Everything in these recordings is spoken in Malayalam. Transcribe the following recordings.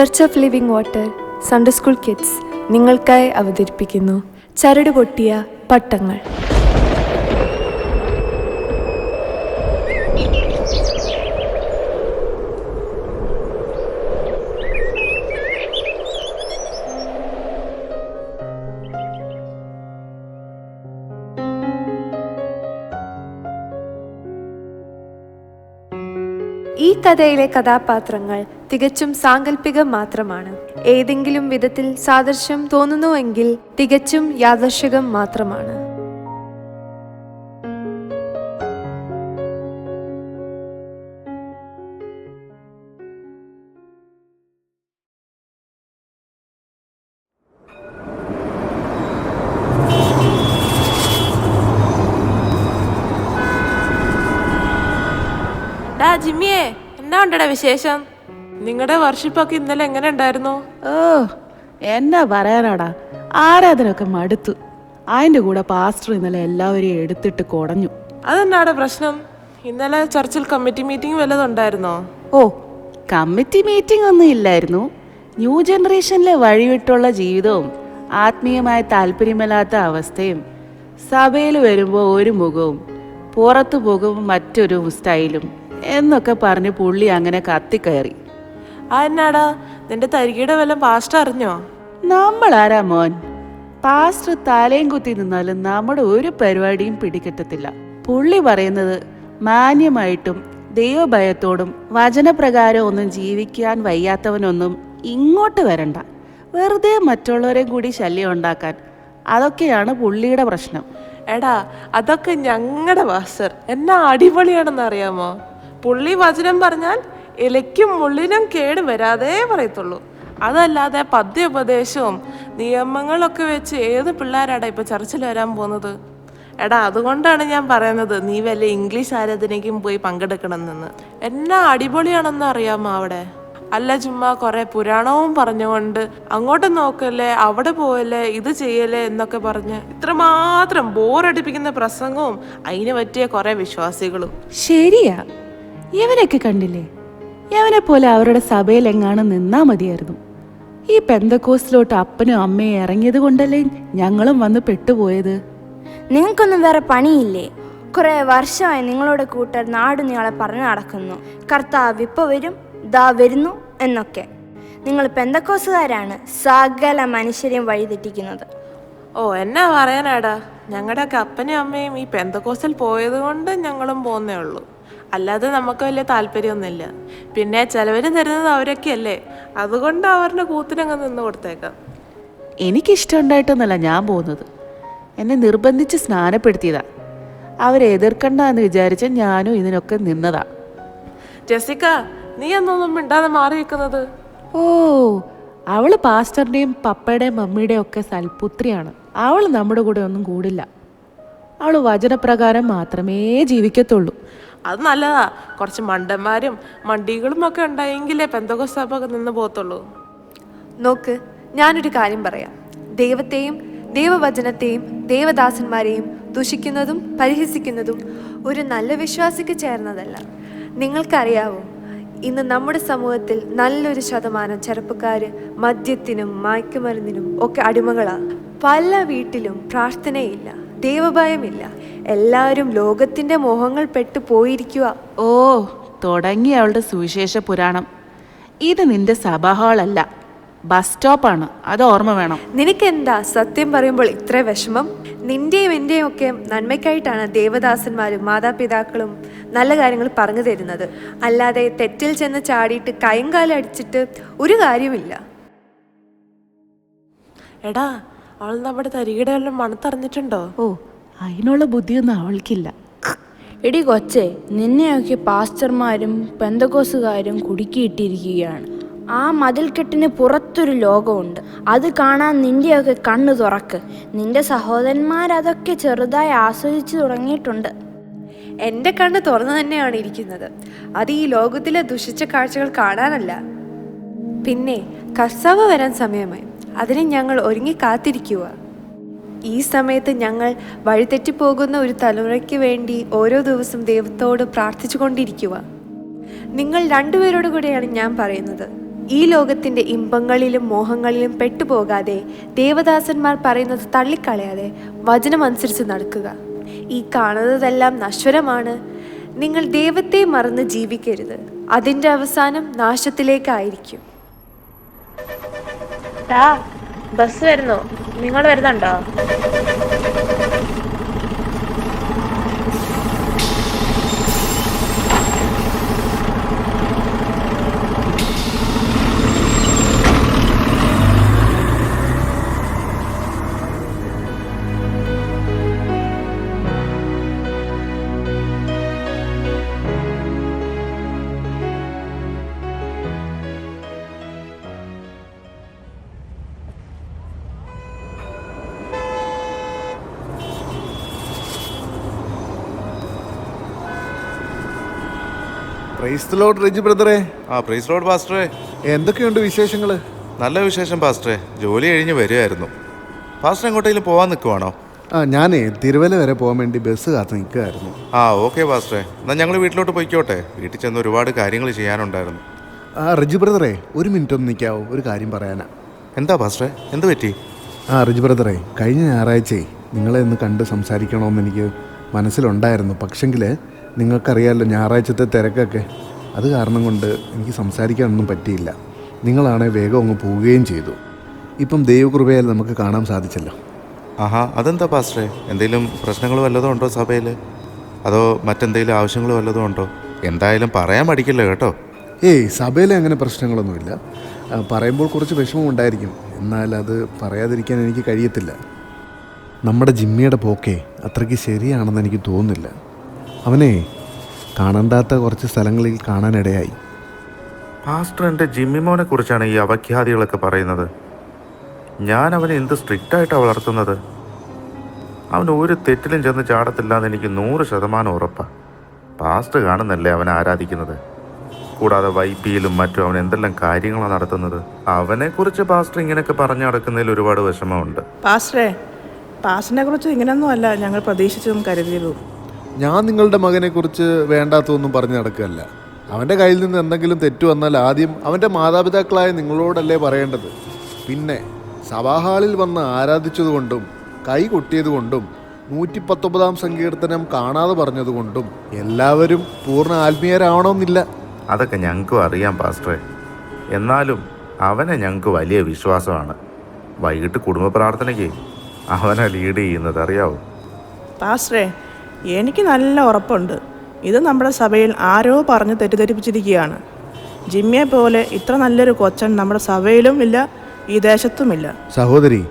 Church of living water Sunday school kids നിങ്ങൾക്കായി അവതരിപ്പിക്കുന്നു. ചരട് പൊട്ടിയ പട്ടങ്ങൾ. ഈ കഥയിലെ കഥാപാത്രങ്ങൾ തികച്ചും സാങ്കല്പികം മാത്രമാണ്. ഏതെങ്കിലും വിധത്തിൽ സാദൃശ്യം തോന്നുന്നുവെങ്കിൽ തികച്ചും യാദർശികം മാത്രമാണ്. ജിമ്മിയെ. ഉണ്ടടാ വിശേഷം? നിങ്ങളുടെ വർഷിപ്പൊക്കെ ഇന്നലെ എങ്ങനെ ഉണ്ടായിരുന്നു? ഓ എന്നാ പറയാനാടാ. ആരാധനൊക്കെ മടുത്തു. അതിന്റെ കൂടെ പാസ്റ്റർ ഇന്നലെ എല്ലാവരെയും എടുത്തിട്ട് കൊടഞ്ഞു. അതെന്നാടാ പ്രശ്നം? ഇന്നലെ ചർച്ചിൽ കമ്മിറ്റി മീറ്റിംഗ് വല്ലതും ഉണ്ടായിരുന്നോ? ഓ കമ്മിറ്റി മീറ്റിംഗ് ഒന്നും ഇല്ലായിരുന്നു. ന്യൂ ജനറേഷനിലെ വഴിവിട്ടുള്ള ജീവിതവും ആത്മീയമായ താല്പര്യമില്ലാത്ത അവസ്ഥയും സഭയിൽ വരുമ്പോൾ ഒരു മുഖവും പുറത്തു പോകുമ്പോൾ മറ്റൊരു സ്റ്റൈലും എന്നൊക്കെ പറഞ്ഞ് പുള്ളി അങ്ങനെ കത്തിക്കയറി. ആ എന്നാടാ നിന്റെ തരികയുടെ വല്ല പാസ്റ്റ് അറിഞ്ഞോ? നമ്മൾ ആരാ മോൻ? പാസ്റ്റർ തലയും കുത്തി നിന്നാലും നമ്മുടെ ഒരു പരിപാടിയും പിടികിട്ടത്തില്ല. പുള്ളി പറയുന്നത് മാന്യമായിട്ടും ദൈവഭയത്തോടും വചനപ്രകാരം ഒന്നും ജീവിക്കാൻ വയ്യാത്തവനൊന്നും ഇങ്ങോട്ട് വരണ്ട. വെറുതെ മറ്റുള്ളവരെ കൂടി ശല്യം ഉണ്ടാക്കാൻ. അതൊക്കെയാണ് പുള്ളിയുടെ പ്രശ്നം. എടാ അതൊക്കെ ഞങ്ങളുടെ വാസർ എന്നാ അടിപൊളിയാണെന്ന് അറിയാമോ പുള്ളി വചനം പറഞ്ഞാൽ ഇലയ്ക്കും മുള്ളിനും കേട് വരാതെ പറയത്തുള്ളൂ. അതല്ലാതെ പദ്യോപദേശവും നിയമങ്ങളൊക്കെ വെച്ച് ഏത് പിള്ളേരാടാ ഇപ്പൊ ചർച്ചിൽ വരാൻ പോകുന്നത്? എടാ അതുകൊണ്ടാണ് ഞാൻ പറയുന്നത് നീ വല്ല ഇംഗ്ലീഷ് ആരാധനയ്ക്കും പോയി പങ്കെടുക്കണമെന്ന് എന്നാ അടിപൊളിയാണെന്ന് അറിയാമോ അവിടെ? അല്ല ചുമ്മാ കുറെ പുരാണവും പറഞ്ഞുകൊണ്ട് അങ്ങോട്ട് നോക്കല്ലേ അവിടെ പോവല്ലേ ഇത് ചെയ്യല്ലേ എന്നൊക്കെ പറഞ്ഞ് ഇത്രമാത്രം ബോറടിപ്പിക്കുന്ന പ്രസംഗവും അതിന് പറ്റിയ കുറെ വിശ്വാസികളും. ശരിയാ. ഇവനൊക്കെ കണ്ടില്ലേ? ഇവനെ പോലെ അവരുടെ സഭയിൽ എങ്ങാനും നിന്നാ മതിയായിരുന്നു. ഈ പെന്തക്കോസിലോട്ട് അപ്പനും അമ്മയും ഇറങ്ങിയത് കൊണ്ടല്ലേ ഞങ്ങളും വന്ന് പെട്ടുപോയത്? നിങ്ങൾക്കൊന്നും വേറെ പണിയില്ലേ? കുറെ വർഷമായി നിങ്ങളുടെ കൂട്ടർ നാട് നിങ്ങളെ പറഞ്ഞു നടക്കുന്നു. കർത്താവ് ഇപ്പൊ വരും ദാ വരുന്നു എന്നൊക്കെ. നിങ്ങൾ പെന്തക്കോസുകാരാണ് സകല മനുഷ്യരെയും വഴിതെറ്റിക്കുന്നത്. ഓ എന്നാ പറയാനാടാ? ഞങ്ങളുടെയൊക്കെ അപ്പനും അമ്മയും ഈ പെന്തക്കോസിൽ പോയത് കൊണ്ട് ഞങ്ങളും പോകുന്നേ ഉള്ളൂ. അല്ലാതെ നമുക്ക് വലിയ താല്പര്യമൊന്നുമില്ല പിന്നെ ചിലവരും തരുന്നത് അവരൊക്കെയല്ലേ? അതുകൊണ്ട് അവരുടെ കൂത്തിനങ്ങ് നിന്ന് കൊടുത്തേക്കാം. എനിക്കിഷ്ടമുണ്ടായിട്ടൊന്നല്ല ഞാൻ പോകുന്നത് എന്നെ നിർബന്ധിച്ച് സ്നാനപ്പെടുത്തിയതാ. അവരെ എതിർക്കണ്ട എന്ന് വിചാരിച്ച ഞാനും ഇതിനൊക്കെ നിന്നതാ. ജസിക്ക നീ എന്നൊന്നും മിണ്ടാതെ മാറി നിൽക്കുന്നത്? ഓ അവൾ പാസ്റ്ററിന്റെയും പപ്പയുടെയും മമ്മിയുടെയും ഒക്കെ സൽപുത്രിയാണ്. അവൾ നമ്മുടെ കൂടെ ഒന്നും കൂടില്ല. അവൾ വചനപ്രകാരം മാത്രമേ ജീവിക്കത്തുള്ളൂ. അത് നല്ലതാ. കുറച്ച് മണ്ടന്മാരും മണ്ടികളും ഒക്കെ ഉണ്ടായെങ്കിലേ പെന്തകോസ് സഭ ഒക്കെ നിന്ന് പോകത്തുള്ളൂ. നോക്ക് ഞാനൊരു കാര്യം പറയാം. ദൈവത്തെയും ദൈവവചനത്തെയും ദേവദാസന്മാരെയും ദുഷിക്കുന്നതും പരിഹസിക്കുന്നതും ഒരു നല്ല വിശ്വാസിക്ക് ചേർന്നതല്ല. നിങ്ങൾക്കറിയാവോ ഇന്ന് നമ്മുടെ സമൂഹത്തിൽ നല്ലൊരു ശതമാനം ചെറുപ്പക്കാര് മദ്യത്തിനും മയക്കുമരുന്നിനും ഒക്കെ അടിമകളാണ് പല വീട്ടിലും പ്രാർത്ഥനയില്ല ദൈവഭയമില്ല. എല്ലാവരും ലോകത്തിന്റെ മോഹങ്ങൾ പെട്ടു പോയിരിക്കുക ഓ തുടങ്ങി അവളുടെ സുവിശേഷ പുരാണം. ഇത് നിന്റെ സഭാ ഹാളല്ല ബസ് സ്റ്റോപ്പാണ് അത് ഓർമ്മ വേണം. നിനക്കെന്താ സത്യം പറയുമ്പോൾ ഇത്ര വിഷമം? നിന്റെയും എന്റെയും ഒക്കെ നന്മയ്ക്കായിട്ടാണ് ദേവദാസന്മാരും മാതാപിതാക്കളും നല്ല കാര്യങ്ങൾ പറഞ്ഞു തരുന്നത്. അല്ലാതെ തെറ്റിൽ ചെന്ന് ചാടിയിട്ട് കൈയും അടിച്ചിട്ട് ഒരു കാര്യമില്ല എടാ അവൾ നമ്മുടെ തരികിടെ വല്ലതും മണത്തറിഞ്ഞിട്ടുണ്ടോ? ഓ അതിനുള്ള ബുദ്ധിയൊന്നും അവൾക്കില്ല. എടി കൊച്ചേ നിന്നെയൊക്കെ പാസ്റ്റർമാരും പെന്തകോസുകാരും കുടുക്കിയിട്ടിരിക്കുകയാണ്. ആ മതിൽക്കെട്ടിന് പുറത്തൊരു ലോകമുണ്ട്. അത് കാണാൻ നിന്റെയൊക്കെ കണ്ണു തുറക്ക്. നിന്റെ സഹോദരന്മാരതൊക്കെ ചെറുതായി ആസ്വദിച്ചു തുടങ്ങിയിട്ടുണ്ട്. എന്റെ കണ്ണ് തുറന്നു തന്നെയാണ് ഇരിക്കുന്നത്. അത് ഈ ലോകത്തിലെ ദുഷിച്ച കാഴ്ചകൾ കാണാനല്ല. പിന്നെ കർത്താവ് വരാൻ സമയമായി. അതിന് ഞങ്ങൾ ഒരുങ്ങി കാത്തിരിക്കുക ഈ സമയത്ത് ഞങ്ങൾ വഴിതെറ്റിപ്പോകുന്ന ഒരു തലമുറയ്ക്ക് വേണ്ടി ഓരോ ദിവസം ദൈവത്തോട് പ്രാർത്ഥിച്ചു കൊണ്ടിരിക്കുക നിങ്ങൾ രണ്ടുപേരോട് കൂടെയാണ് ഞാൻ പറയുന്നത്. ഈ ലോകത്തിന്റെ ഇമ്പങ്ങളിലും മോഹങ്ങളിലും പെട്ടുപോകാതെ ദേവദാസന്മാർ പറയുന്നത് തള്ളിക്കളയാതെ വചനമനുസരിച്ച് നടക്കുക. ഈ കാണുന്നതെല്ലാം നശ്വരമാണ്. നിങ്ങൾ ദൈവത്തെ മറന്ന് ജീവിക്കരുത്. അതിന്റെ അവസാനം നാശത്തിലേക്കായിരിക്കും. ബസ് വരുന്നു. നിങ്ങൾ വരുന്നുണ്ടോ? പ്രൈസ് ലോഡ് റെജി ബ്രദറെ ആ പ്രൈസ് ലോഡ് പാസ്റ്ററെ എന്തൊക്കെയുണ്ട് വിശേഷങ്ങൾ നല്ല വിശേഷം പാസ്റ്ററെ ജോലി കഴിഞ്ഞ് വരുമായിരുന്നു പാസ്റ്റർ എങ്ങോട്ടെങ്കിലും പോവാൻ നിൽക്കുവാണോ ആ ഞാനേ തിരുവല്ല വരെ പോകാൻ വേണ്ടി ബസ് കാത്ത് നിൽക്കുകയായിരുന്നു ആ ഓക്കെ പാസ്റ്ററെ എന്നാൽ ഞങ്ങൾ വീട്ടിലോട്ട് പോയിക്കോട്ടെ. വീട്ടിൽ ചെന്ന് ഒരുപാട് കാര്യങ്ങൾ ചെയ്യാനുണ്ടായിരുന്നു. ആ റിജു ബ്രദറെ ഒരു മിനിറ്റ് ഒന്ന് നിൽക്കാവോ ഒരു കാര്യം പറയാനാ. എന്താ പാസ്റ്ററെ എന്ത് പറ്റി? ആ റിജു ബ്രദറെ കഴിഞ്ഞ ഞായറാഴ്ചയെ നിങ്ങളെ ഒന്ന് കണ്ട് സംസാരിക്കണമെന്ന് എനിക്ക് മനസ്സിലുണ്ടായിരുന്നു. പക്ഷെങ്കിൽ നിങ്ങൾക്കറിയാമല്ലോ ഞായറാഴ്ചത്തെ തിരക്കൊക്കെ. അത് കാരണം കൊണ്ട് എനിക്ക് സംസാരിക്കാനൊന്നും പറ്റിയില്ല. നിങ്ങളാണെ വേഗം അങ്ങ് പോവുകയും ചെയ്തു. ഇപ്പം ദൈവകൃപയാൽ നമുക്ക് കാണാൻ സാധിച്ചല്ലോ. ആഹാ അതെന്താ പാസ്റ്ററെ? എന്തെങ്കിലും പ്രശ്നങ്ങൾ വല്ലതും ഉണ്ടോ സഭയിൽ അതോ മറ്റെന്തെങ്കിലും ആവശ്യങ്ങൾ വല്ലതും ഉണ്ടോ? എന്തായാലും പറയാൻ പഠിക്കില്ല കേട്ടോ. ഏയ് സഭയിലെ അങ്ങനെ പ്രശ്നങ്ങളൊന്നുമില്ല. പറയുമ്പോൾ കുറച്ച് വിഷമം ഉണ്ടായിരിക്കും. എന്നാൽ അത് പറയാതിരിക്കാൻ എനിക്ക് കഴിയത്തില്ല. നമ്മുടെ ജിമ്മിയുടെ പോക്കേ അത്രയ്ക്ക് ശരിയാണെന്ന് എനിക്ക് തോന്നുന്നില്ല. അവനെ കാണണ്ടാത്ത കുറച്ച് സ്ഥലങ്ങളിൽ കാണാനിടയായി. പാസ്റ്റർ എന്റെ ജിമ്മിമോനെ കുറിച്ചാണ് ഈ അപഖ്യാതികളൊക്കെ പറയുന്നത്. ഞാൻ അവനെ എന്ത് സ്ട്രിക്റ്റ് ആയിട്ടാണ് വളർത്തുന്നത്? അവൻ ഒരു തെറ്റിലും ചെന്ന് ചാടത്തില്ല എന്ന് എനിക്ക് നൂറ് ശതമാനം ഉറപ്പാണ് പാസ്റ്റ് കാണുന്നല്ലേ അവനെ ആരാധിക്കുന്നത്? കൂടാതെ വൈപ്പിയിലും മറ്റും അവൻ എന്തെല്ലാം കാര്യങ്ങളാണ് നടത്തുന്നത്? അവനെക്കുറിച്ച് പാസ്റ്റർ ഇങ്ങനെയൊക്കെ പറഞ്ഞു നടക്കുന്നതിൽ ഒരുപാട് വിഷമമുണ്ട്. പാസ്റ്ററെ പാസ്റ്ററിനെ കുറിച്ച് ഇങ്ങനെയൊന്നും അല്ല ഞങ്ങൾ പ്രതീക്ഷിച്ചതും കരുതിയതും. ഞാൻ നിങ്ങളുടെ മകനെക്കുറിച്ച് വേണ്ടാത്തതൊന്നും പറഞ്ഞു നടക്കുകയല്ല. അവന്റെ കയ്യിൽ നിന്ന് എന്തെങ്കിലും തെറ്റു വന്നാൽ ആദ്യം അവന്റെ മാതാപിതാക്കളായ നിങ്ങളോടല്ലേ പറയേണ്ടത്. പിന്നെ സഭാഹാളിൽ വന്ന് ആരാധിച്ചതുകൊണ്ടും കൈ കൊട്ടിയതുകൊണ്ടും നൂറ്റി പത്തൊമ്പതാം സങ്കീർത്തനം കാണാതെ പറഞ്ഞതുകൊണ്ടും എല്ലാവരും പൂർണ ആത്മീയരാവണമെന്നില്ല. അതൊക്കെ ഞങ്ങൾക്കും അറിയാം പാസ്റ്ററെ. എന്നാലും അവനെ ഞങ്ങൾക്ക് വലിയ വിശ്വാസമാണ്. വൈകിട്ട് കുടുംബ പ്രാർത്ഥനയ്ക്ക് അവനെ ലീഡ് ചെയ്യുന്നത് അറിയാവോ? പാസ്റ്ററെ എനിക്ക് നല്ല ഉറപ്പുണ്ട്. ഇത് നമ്മുടെ സഭയിൽ ആരോ പറഞ്ഞ് തെറ്റിദ്ധരിപ്പിച്ചിരിക്കുകയാണ്. ജിമ്മിയെ പോലെ ഇത്ര നല്ലൊരു കൊച്ചൻ നമ്മുടെ സഭയിലും ഇല്ല ഈ ദേശത്തുമില്ല സഹോദരി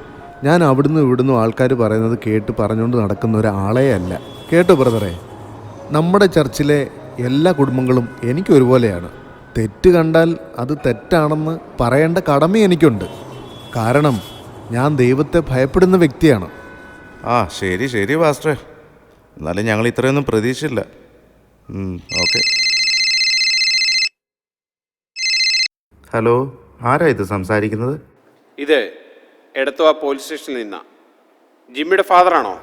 ഞാൻ അവിടുന്ന് ഇവിടുന്ന് ആൾക്കാർ പറയുന്നത് കേട്ട് പറഞ്ഞുകൊണ്ട് നടക്കുന്ന ഒരാളേ അല്ല. കേട്ടോ ബ്രദറെ? നമ്മുടെ ചർച്ചിലെ എല്ലാ കുടുംബങ്ങളും എനിക്ക് ഒരുപോലെയാണ്. തെറ്റ് കണ്ടാൽ അത് തെറ്റാണെന്ന് പറയേണ്ട കടമ എനിക്കുണ്ട്. കാരണം ഞാൻ ദൈവത്തെ ഭയപ്പെടുന്ന വ്യക്തിയാണ്. ആ ശരി ശരി പാസ്റ്ററെ. എന്നാലും ഞങ്ങൾ ഇത്രയൊന്നും പ്രതീക്ഷയില്ല ഓക്കെ. ഹലോ ആരാ ഇത് സംസാരിക്കുന്നത്? ഇത് എടത്തുവ പോലീസ് സ്റ്റേഷനിൽ നിന്നാ. ജിമ്മിയുടെ ഫാദറാണോ?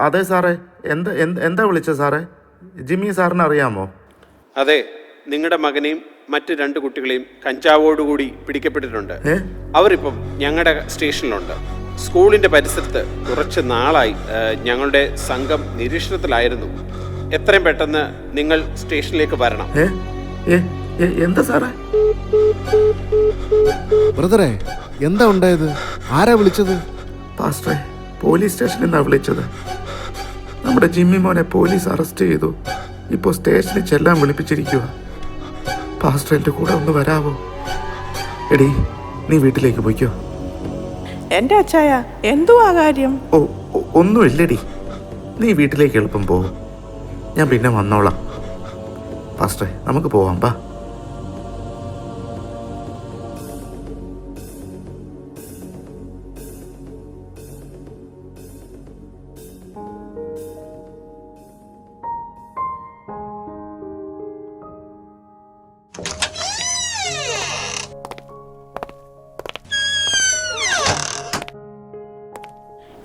അതെ സാറേ. എന്താ എന്ത്- എന്താ വിളിച്ചത് സാറേ? ജിമ്മി സാറിന് അറിയാമോ? അതെ നിങ്ങളുടെ മകനെയും മറ്റ് രണ്ട് കുട്ടികളെയും കഞ്ചാവോടുകൂടി പിടിക്കപ്പെട്ടിട്ടുണ്ട്. അവരിപ്പം ഞങ്ങളുടെ സ്റ്റേഷനിലുണ്ട്. സ്കൂളിന്റെ പരിസരത്ത് കുറച്ച് നാളായി ഞങ്ങളുടെ സംഘം നിരീക്ഷണത്തിലായിരുന്നു. എത്രയും പെട്ടെന്ന് നിങ്ങൾ സ്റ്റേഷനിലേക്ക് വരണം. എന്താ സാറേ? ബ്രദറെ എന്താ ഉണ്ടായത്? ആരാ വിളിച്ചത്? പാസ്റ്ററെ പോലീസ് സ്റ്റേഷനിൽ നിന്നാ വിളിച്ചത്. നമ്മുടെ ജിമ്മി മോനെ പോലീസ് അറസ്റ്റ് ചെയ്തു. ഇപ്പോൾ സ്റ്റേഷനിൽ ചെല്ലാൻ വിളിപ്പിച്ചിരിക്കുക പാസ്റ്റർ എന്റെ കൂടെ ഒന്ന് വരാവോ? എടി നീ വീട്ടിലേക്ക് പോയിക്കോ. എന്റെ അച്ചായ എന്തുവാ കാര്യം? ഓ ഒന്നുമില്ലടി. നീ വീട്ടിലേക്ക് എളുപ്പം പോ. ഞാൻ പിന്നെ വന്നോളാം. ഫാസ്റ്റേ നമുക്ക് പോവാം ബാ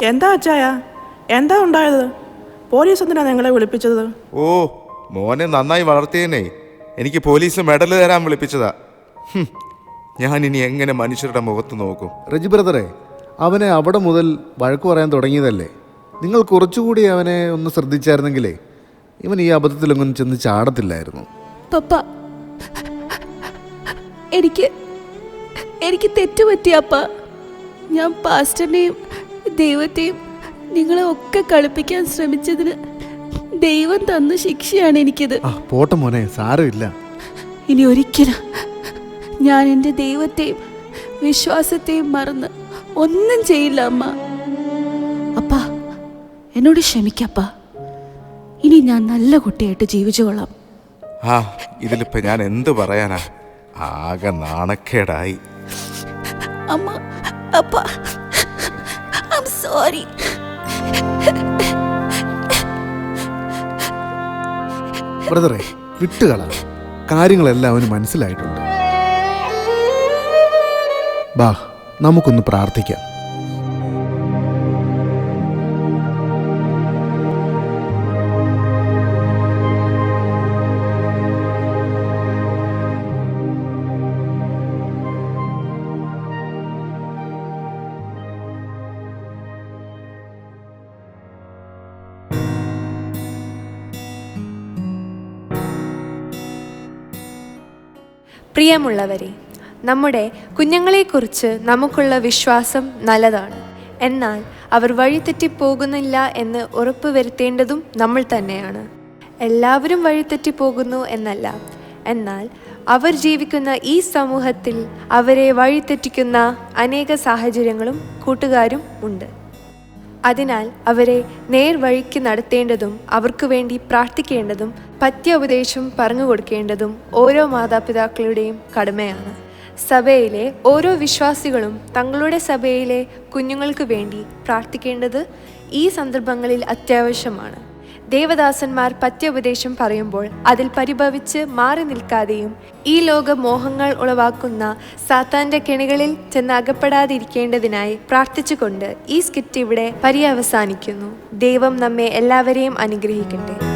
എന്താ അച്ചായ? എന്താ ഉണ്ടായത്? പോലീസ് എന്തിനാ നിങ്ങളെ വിളിപ്പിച്ചത്? ഓ മോനെ നന്നായി വളർത്തിയേനെ. എനിക്ക് പോലീസ് മെഡൽ തരാൻ വിളിപ്പിച്ചതാ. ഞാൻ ഇനി എങ്ങനെ മനുഷ്യരുടെ മുഖത്ത് നോക്കും? റജി ബ്രദറെ അവനെ അവിടെ മുതൽ വഴക്ക് പറയാൻ തുടങ്ങിയതല്ലേ? നിങ്ങൾ കുറച്ചുകൂടി അവനെ ഒന്ന് ശ്രദ്ധിച്ചായിരുന്നെങ്കിലേ ഇവൻ ഈ അബദ്ധത്തിലൊന്നും ചെന്ന് ചാടത്തില്ലായിരുന്നു. പപ്പ എനിക്ക് എനിക്ക് തെറ്റുപറ്റിയപ്പ ഞാൻ പാസ്റ്ററിനെയും ദൈവത്തെയും നിങ്ങളെ ഒക്കെ കളിപ്പിക്കാൻ ശ്രമിച്ചതിന് ദൈവം തന്ന ശിക്ഷയാണ് എനിക്കിത്. ആ പോട്ടെ മോനെ സാരമില്ല. ഇനി ഒരിക്കലും ഞാൻ എന്റെ ദൈവത്തെയും വിശ്വാസത്തെയും മറന്ന് ഒന്നും ചെയ്യില്ല അമ്മ. അപ്പാ എന്നോട് ക്ഷമിക്കപ്പാ ഇനി ഞാൻ നല്ല കുട്ടിയായിട്ട് ജീവിച്ചു കൊള്ളാം ആ ഇതിലിപ്പോ ഞാൻ എന്ത് പറയാനാ? ആകെ നാണക്കേടായി. അമ്മ അപ്പ. സോറി. ബ്രദറെ വിട്ടുകള. കാര്യങ്ങളെല്ലാം അവന് മനസ്സിലായിട്ടുണ്ട്. ബാ നമുക്കൊന്ന് പ്രാർത്ഥിക്കാം. പ്രിയമുള്ളവരെ നമ്മുടെ കുഞ്ഞുങ്ങളെക്കുറിച്ച് നമുക്കുള്ള വിശ്വാസം നല്ലതാണ്. എന്നാൽ അവർ വഴിതെറ്റിപ്പോകുന്നില്ല എന്ന് ഉറപ്പ് വരുത്തേണ്ടതും നമ്മൾ തന്നെയാണ്. എല്ലാവരും വഴിതെറ്റിപ്പോകുന്നു എന്നല്ല. എന്നാൽ അവർ ജീവിക്കുന്ന ഈ സമൂഹത്തിൽ അവരെ വഴിതെറ്റിക്കുന്ന അനേക സാഹചര്യങ്ങളും കൂട്ടുകാരും ഉണ്ട്. അതിനാൽ അവരെ നേർവഴിക്ക് നടത്തേണ്ടതും അവർക്കു വേണ്ടി പ്രാർത്ഥിക്കേണ്ടതും പറ്റിയ ഉപദേശം പറഞ്ഞു കൊടുക്കേണ്ടതും ഓരോ മാതാപിതാക്കളുടെയും കടമയാണ്. സഭയിലെ ഓരോ വിശ്വാസികളും തങ്ങളുടെ സഭയിലെ കുഞ്ഞുങ്ങൾക്ക് വേണ്ടി പ്രാർത്ഥിക്കേണ്ടത് ഈ സന്ദർഭങ്ങളിൽ അത്യാവശ്യമാണ്. ദേവദാസന്മാർ പത്യോപദേശം പറയുമ്പോൾ അതിൽ പരിഭവിച്ച് മാറി നിൽക്കാതെയും ഈ ലോക മോഹങ്ങൾ ഉളവാക്കുന്ന സാത്താന്റെ കെണികളിൽ ചെന്ന് അകപ്പെടാതിരിക്കേണ്ടതിനായി പ്രാർത്ഥിച്ചുകൊണ്ട് ഈ സ്കിറ്റ് ഇവിടെ പര്യവസാനിക്കുന്നു. ദൈവം നമ്മെ എല്ലാവരെയും അനുഗ്രഹിക്കട്ടെ.